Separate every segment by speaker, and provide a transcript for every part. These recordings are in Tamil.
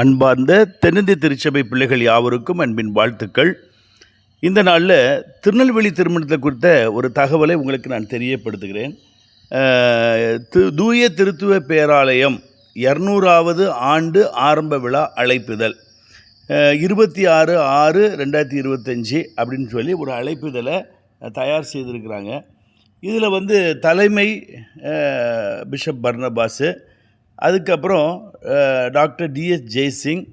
Speaker 1: அன்பார்ந்த தென்னிந்திய திருச்சபை பிள்ளைகள் யாவருக்கும் அன்பின் வாழ்த்துக்கள். இந்த நாளில் திருநெல்வேலி திருமணத்தை குறித்த ஒரு தகவலை உங்களுக்கு நான் தெரியப்படுத்துகிறேன். தூய திருத்துவ பேராலயம் இரநூறாவது ஆண்டு ஆரம்ப விழா அழைப்புதல் இருபத்தி ஆறு ஆறு ரெண்டாயிரத்தி இருபத்தஞ்சி அப்படின்னு சொல்லி ஒரு அழைப்புதலை தயார் செய்திருக்கிறாங்க. இதில் வந்து தலைமை பிஷப் பர்னபாஸு அதுக்கப்புறம் டாக்டர் டிஎஸ் ஜெய்சிங்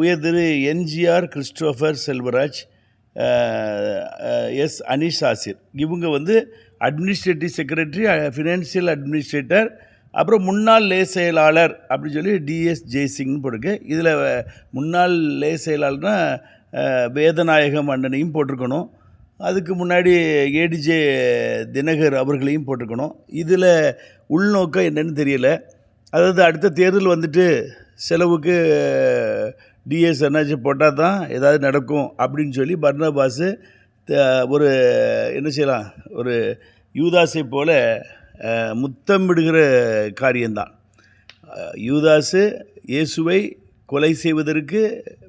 Speaker 1: உயர்திரு N G R Christopher Selvaraj S Aneesh Asir. இவங்க வந்து அட்மினிஸ்ட்ரேட்டிவ் செக்ரட்டரி ஃபினான்ஷியல் அட்மினிஸ்ட்ரேட்டர் அப்புறம் முன்னாள் லே செயலாளர் அப்படின்னு சொல்லி டிஎஸ் ஜெய்சிங்னு போட்டிருக்கு. இதில் முன்னாள் லே செயலாளர்னா வேதநாயகம் அண்ணனையும் போட்டிருக்கணும். அதுக்கு முன்னாடி ஏடிஜே தினகர் அவர்களையும் போட்டிருக்கணும். இதில் உள்நோக்கம் என்னன்னு தெரியல. அதாவது அடுத்த தேர்தல் வந்துட்டு செலவுக்கு டிஎஸ் என்னாச்சு போட்டால் தான் ஏதாவது நடக்கும் அப்படின்னு சொல்லி பர்னபாஸு த- ஒரு என்ன செய்யலாம் ஒரு யூதாஸை போல முத்தமிடுகிற காரியம்தான் அஹ், யூதாசு இயேசுவை கொலை செய்வதற்கு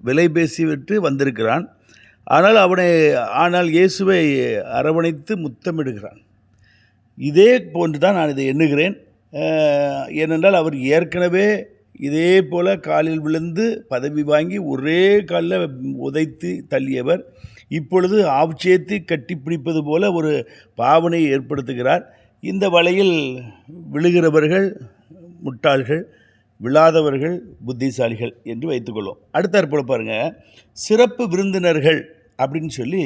Speaker 1: விலை பேசிவிட்டு வந்திருக்கிறான். ஆனால் அவனை ஆனால் இயேசுவை அரவணைத்து முத்தமிடுகிறான். இதே போன்று தான் நான் இதை எண்ணுகிறேன். ஏனென்றால் அவர் ஏற்கனவே இதே போல் காலில் விழுந்து பதவி வாங்கி ஒரே காலில் உதைத்து தள்ளியவர். இப்பொழுது ஆட்சேர்த்து கட்டிப்பிடிப்பது போல ஒரு பாவனையை ஏற்படுத்துகிறார். இந்த வலையில் விழுகிறவர்கள் முட்டாள்கள் விழாதவர்கள் புத்திசாலிகள் என்று வைத்துக்கொள்வோம் அடுத்தாற்போல பாருங்கள் சிறப்பு விருந்தினர்கள் அப்படின்னு சொல்லி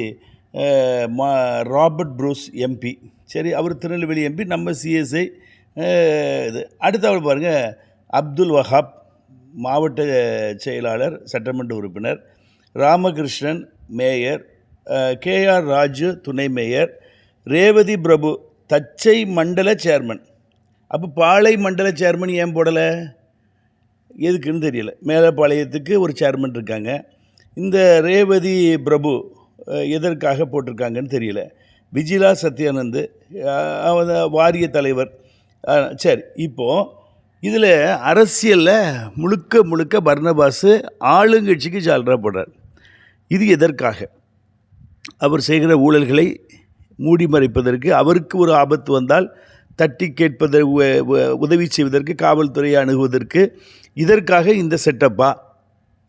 Speaker 1: மா ராபர்ட் ப்ரூஸ் எம்பி சரி அவர் திருநெல்வேலி எம்பி நம்ம சிஎஸ்ஐ இது அடுத்தவர் பாருங்கள் அப்துல் வஹாப் மாவட்ட செயலாளர் சட்டமன்ற உறுப்பினர். ராமகிருஷ்ணன் மேயர். கேஆர் ராஜு துணை மேயர். ரேவதி பிரபு தச்சை மண்டல சேர்மன். அப்போ பாளை மண்டல சேர்மன் ஏன் போடலை? எதுக்குன்னு தெரியல. மேலப்பாளையத்துக்கு ஒரு சேர்மன் இருக்காங்க. இந்த ரேவதி பிரபு எதற்காக போட்டிருக்காங்கன்னு தெரியல. விஜிலா சத்யானந்து வாரிய தலைவர். சரி இப்போது இதில் அரசியலில் முழுக்க முழுக்க பர்னபாஸு ஆளுங்கட்சிக்கு ஜால்ரா போடுறார் இது எதற்காக? அவர் செய்கிற ஊழல்களை மூடி மறைப்பதற்கு அவருக்கு ஒரு ஆபத்து வந்தால் தட்டி கேட்பதற்கு உ- உதவி செய்வதற்கு காவல்துறையை அணுகுவதற்கு இதற்காக இந்த செட்டப்பா?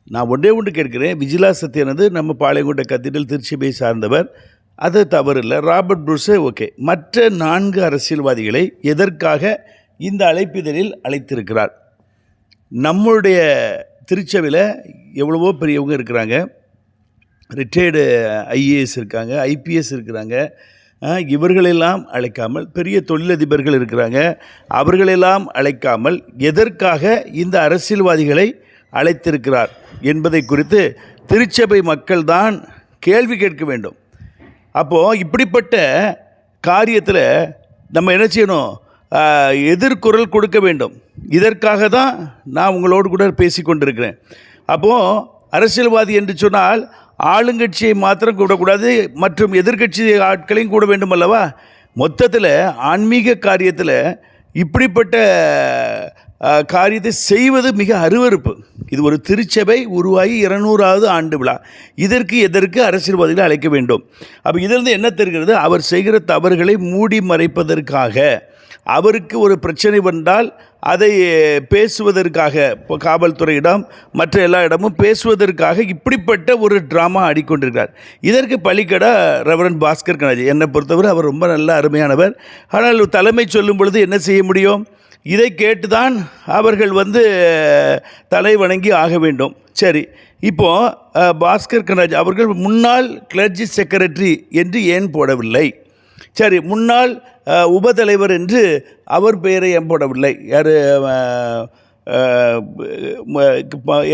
Speaker 1: நான் ஒன்றே ஒன்று கேட்கிறேன். விஜிலா சத்யனது நம்ம பாளையங்கோட்டை கத்தீட்ரல் திருச்சிபை சார்ந்தவர் அது தவறில்லை. ராபர்ட் ப்ரூஸே ஓகே. மற்ற நான்கு அரசியல்வாதிகளை எதற்காக இந்த அழைப்பிதழில் அழைத்திருக்கிறார்? நம்மளுடைய திருச்சபையில் எவ்வளவோ பெரியவங்க இருக்கிறாங்க. ரிட்டையர்டு ஐஏஎஸ் இருக்காங்க ஐபிஎஸ் இருக்கிறாங்க. இவர்களெல்லாம் அழைக்காமல் பெரிய தொழிலதிபர்கள் இருக்கிறாங்க. அவர்களெல்லாம் அழைக்காமல் எதற்காக இந்த அரசியல்வாதிகளை அழைத்திருக்கிறார் என்பதை குறித்து திருச்சபை மக்கள்தான் கேள்வி கேட்க வேண்டும். அப்போது இப்படிப்பட்ட காரியத்தில் நம்ம என்ன செய்யணும்? எதிர்குரல் கொடுக்க வேண்டும். இதற்காக தான் நான் உங்களோடு கூட பேசி கொண்டிருக்கிறேன். அப்போது அரசியல்வாதி என்று சொன்னால் ஆளுங்கட்சியை மாத்திரம் கூடக்கூடாது மற்றும் எதிர்க்கட்சி ஆட்களையும் கூட வேண்டும் அல்லவா? மொத்தத்தில் ஆன்மீக காரியத்தில் இப்படிப்பட்ட காரியத்தை செய்வது மிக அருவருப்பு. இது ஒரு திருச்சபை உருவாகி இருநூறாவது ஆண்டு விழா. இதற்கு எதற்கு அரசியல்வாதிகளை அழைக்க வேண்டும்? அப்போ இதிலிருந்து என்ன தெரிகிறது? அவர் செய்கிற தவறுகளை மூடி மறைப்பதற்காக. அவருக்கு ஒரு பிரச்சனை வந்தால் அதை பேசுவதற்காக இப்போ காவல்துறையிடம் மற்ற எல்லா இடமும் பேசுவதற்காக இப்படிப்பட்ட ஒரு ட்ராமா ஆடிக்கொண்டிருக்கிறார். இதற்கு பலிக்கடா ரெவரன் பாஸ்கர் கணாஜி என்னை பொறுத்தவரை அவர் ரொம்ப நல்ல அருமையானவர். ஆனால் தலைமை சொல்லும் பொழுது என்ன செய்ய முடியும்? இதை கேட்டுதான் அவர்கள் வந்து தலை வணங்கி ஆக வேண்டும். சரி இப்போது பாஸ்கர் கணராஜ் அவர்கள் முன்னாள் கிளர்ஜி செக்ரட்டரி என்று ஏன் போடவில்லை? சரி முன்னாள் அஹ், உபதலைவர் என்று அவர் பெயரை ஏன் போடவில்லை யார்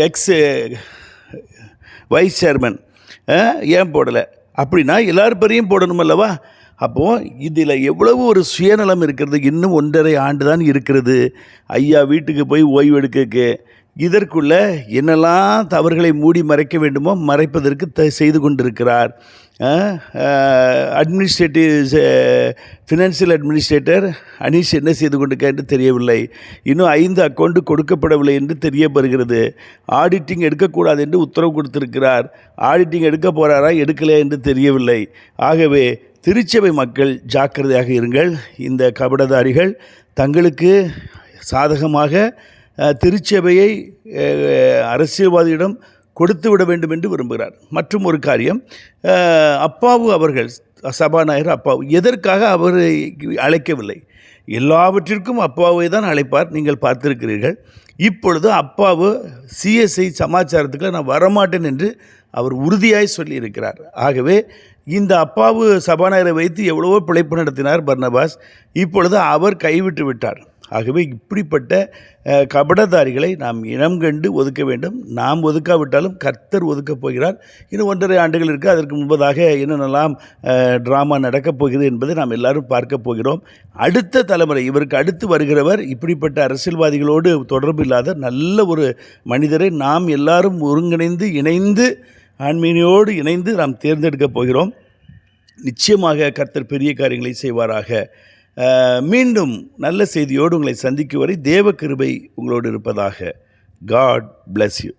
Speaker 1: எக்ஸ் வைஸ் சேர்மன் ஏன் போடலை? அப்படின்னா எல்லார் பேரையும் போடணும் அல்லவா? அப்போது இதில் எவ்வளவு ஒரு சுயநலம் இருக்கிறது? இன்னும் ஒன்றரை ஆண்டு தான் இருக்கிறது. ஐயா வீட்டுக்கு போய் ஓய்வு எடுக்கக்கு இதற்குள்ள என்னெல்லாம் தவறுகளை மூடி மறைக்க வேண்டுமோ மறைப்பதற்கு த செய்து கொண்டிருக்கிறார். அட்மினிஸ்ட்ரேட்டிவ் ஃபினான்சியல் அட்மினிஸ்ட்ரேட்டர் அனீஷ் என்ன செய்து கொண்டிருக்கார் என்று தெரியவில்லை. இன்னும் ஐந்து அக்கௌண்ட் கொடுக்கப்படவில்லை என்று தெரிய வருகிறது ஆடிட்டிங் எடுக்கக்கூடாது என்று உத்தரவு கொடுத்திருக்கிறார். ஆடிட்டிங் எடுக்க போகிறாரா எடுக்கலையா என்று தெரியவில்லை. ஆகவே திருச்சபை மக்கள் ஜாக்கிரதையாக இருங்கள். இந்த கபடதாரிகள் தங்களுக்கு சாதகமாக திருச்சபையை அரசியல்வாதியிடம் கொடுத்து விட வேண்டும் என்று விரும்புகிறார். மற்றும் ஒரு காரியம் அப்பாவு அவர்கள் சபாநாயகர் அப்பாவு எதற்காக அவரை அழைக்கவில்லை? எல்லாவற்றிற்கும் அப்பாவை தான் அழைப்பார் நீங்கள் பார்த்திருக்கிறீர்கள். இப்பொழுது அப்பாவு சிஎஸ்ஐ சமாச்சாரத்துக்கு நான் வரமாட்டேன் என்று அவர் உறுதியாய் சொல்லியிருக்கிறார். ஆகவே இந்த அப்பாவு சபாநாயகரை வைத்து எவ்வளவோ பிழைப்பு நடத்தினார் பர்னபாஸ். இப்பொழுது அவர் கைவிட்டு விட்டார். ஆகவே இப்படிப்பட்ட கபடதாரிகளை நாம் இனம் கண்டு ஒதுக்க வேண்டும். நாம் ஒதுக்காவிட்டாலும் கர்த்தர் ஒதுக்கப் போகிறார். இன்னும் ஒன்றரை ஆண்டுகள் இருக்குது அதற்கு முன்பதாக என்னென்னலாம் ட்ராமா நடக்கப் போகிறது என்பதை நாம் எல்லாரும் பார்க்க போகிறோம். அடுத்த தலைமுறை இவருக்கு அடுத்து வருகிறவர் இப்படிப்பட்ட அரசியல்வாதிகளோடு தொடர்பு இல்லாத நல்ல ஒரு மனிதரை நாம் எல்லாரும் ஒருங்கிணைந்து இணைந்து ஆன்மீனியோடு இணைந்து நாம் தேர்ந்தெடுக்கப் போகிறோம். நிச்சயமாக கர்த்தர் பெரிய காரியங்களை செய்வாராக. மீண்டும் நல்ல செய்தியோடு உங்களை சந்திக்கும் வரை தேவ கிருபை உங்களோடு இருப்பதாக காட் பிளஸ் யூ